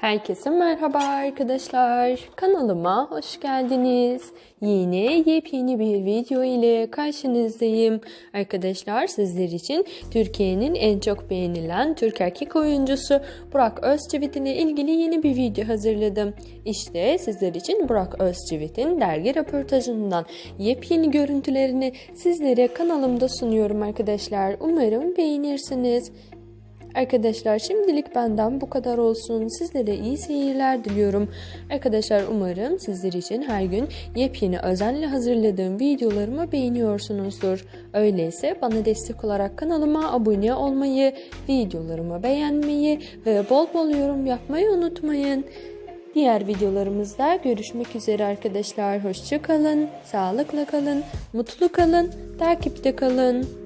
Herkese merhaba arkadaşlar. Kanalıma hoş geldiniz. Yine yepyeni bir video ile karşınızdayım. Arkadaşlar sizler için Türkiye'nin en çok beğenilen Türk erkek oyuncusu Burak Özçivit ile ilgili yeni bir video hazırladım. İşte sizler için Burak Özçivit'in dergi röportajından yepyeni görüntülerini sizlere kanalımda sunuyorum arkadaşlar. Umarım beğenirsiniz. Arkadaşlar şimdilik benden bu kadar olsun. Sizlere iyi seyirler diliyorum. Arkadaşlar umarım sizler için her gün yepyeni özenle hazırladığım videolarımı beğeniyorsunuzdur. Öyleyse bana destek olarak kanalıma abone olmayı, videolarımı beğenmeyi ve bol bol yorum yapmayı unutmayın. Diğer videolarımızda görüşmek üzere arkadaşlar. Hoşçakalın, sağlıkla kalın, mutlu kalın, takipte kalın.